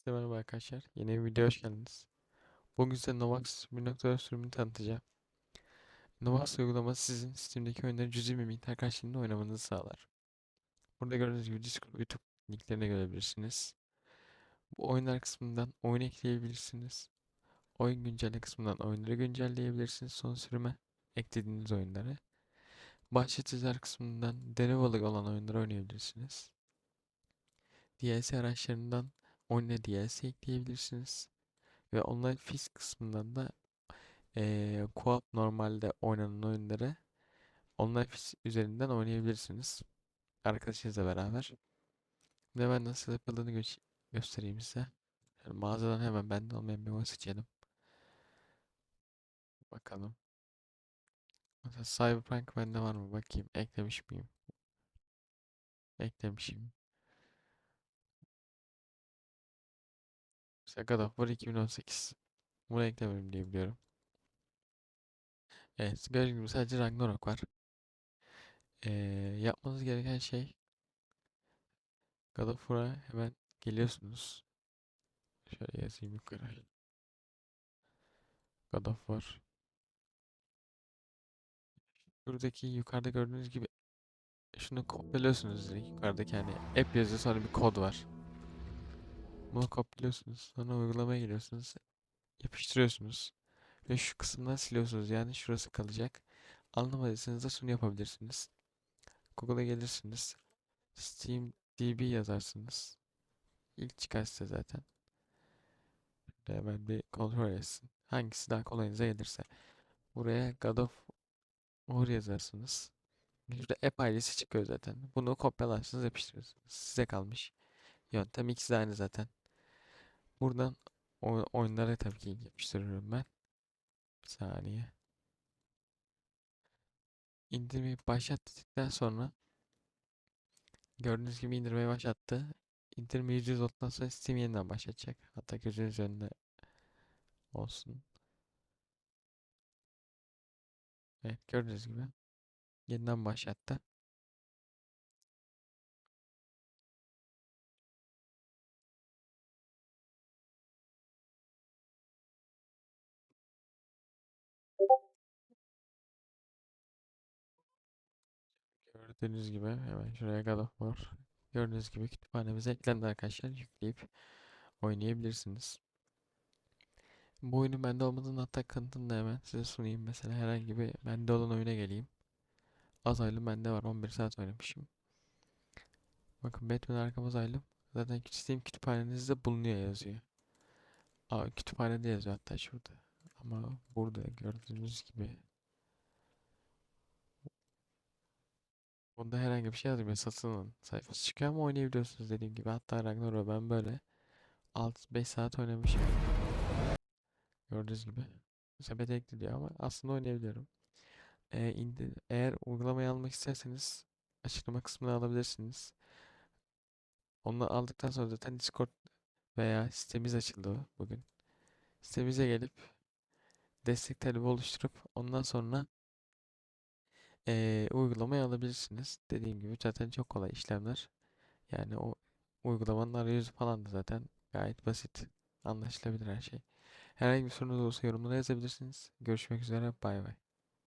Herkese merhaba arkadaşlar. Yeni bir videoya hoş geldiniz. Bugün size Novax 1.4 sürümünü tanıtacağım. Novax uygulaması sizin Steam'deki oyunları cüzi bir miktar karşılığında oynamanızı sağlar. Burada gördüğünüz gibi Discord YouTube linklerini görebilirsiniz. Bu oyunlar kısmından oyun ekleyebilirsiniz. Oyun güncelle kısmından oyunları güncelleyebilirsiniz son sürüme eklediğiniz oyunları. Başlatıcılar kısmından deneme olan oyunları oynayabilirsiniz. DLC araçlarından oyuna DLC ekleyebilirsiniz. Ve online fix kısmından da eee co-op normalde oynanan oyunları online fix üzerinden oynayabilirsiniz. Arkadaşınızla beraber. Ve ben nasıl yapıldığını gö- göstereyim size. Yani mağazadan hemen bende olmayan bir oyun seçelim. Bakalım. Mesela Cyberpunk bende var mı? Bakayım. Eklemiş miyim? Eklemişim. Mesela God of War 2018. Bunu eklemedim diye biliyorum. Evet. Gördüğünüz gibi sadece Ragnarok var. Ee, yapmanız gereken şey God of War'a hemen geliyorsunuz. Şöyle yazayım yukarı. God of War. Buradaki yukarıda gördüğünüz gibi şunu kopyalıyorsunuz direkt yukarıdaki hani app yazıyor sonra bir kod var. Bunu kopyalıyorsunuz. Sonra uygulamaya giriyorsunuz. Yapıştırıyorsunuz. Ve şu kısımdan siliyorsunuz. Yani şurası kalacak. Anlamadıysanız da şunu yapabilirsiniz. Google'a gelirsiniz. Steam DB yazarsınız. İlk çıkar size zaten. Hemen bir kontrol etsin. Hangisi daha kolayınıza gelirse. Buraya God of War yazarsınız. Şurada app ailesi çıkıyor zaten. Bunu kopyalarsınız yapıştırırsınız. Size kalmış. Yöntem ikisi de aynı zaten. Buradan oyunlara tabii ki yapıştırıyorum ben. Bir saniye. İndirmeyi başlattıktan sonra gördüğünüz gibi indirmeyi başlattı. İndirme %100 olduktan sonra Steam yeniden başlatacak. Hatta gözünüz önünde olsun. Evet gördüğünüz gibi yeniden başlattı. Gördüğünüz gibi hemen şuraya God of War. Gördüğünüz gibi kütüphanemize eklendi arkadaşlar. Yükleyip oynayabilirsiniz. Bu oyunun bende olmadığını hatta kanıtını da hemen size sunayım. Mesela herhangi bir bende olan oyuna geleyim. Azaylım bende var. 11 saat oynamışım. Bakın Batman Arkham Asylum. Zaten Steam kütüphanenizde bulunuyor yazıyor. Aa, kütüphanede yazıyor hatta şurada. Ama burada gördüğünüz gibi Bunda herhangi bir şey yazmıyor. Satın alın sayfası çıkıyor ama oynayabiliyorsunuz dediğim gibi. Hatta Ragnarok'u ben böyle 6-5 saat oynamışım. Gördüğünüz gibi. Sepete ekliyor ama aslında oynayabiliyorum. Ee, indi, eğer uygulamayı almak isterseniz açıklama kısmına alabilirsiniz. Onu aldıktan sonra zaten Discord veya sitemiz açıldı bugün. Sitemize gelip destek talebi oluşturup ondan sonra eee uygulamayı alabilirsiniz. Dediğim gibi zaten çok kolay işlemler. Yani o uygulamanın arayüzü falan da zaten gayet basit. Anlaşılabilir her şey. Herhangi bir sorunuz olursa yorumlara yazabilirsiniz. Görüşmek üzere. Bay bay.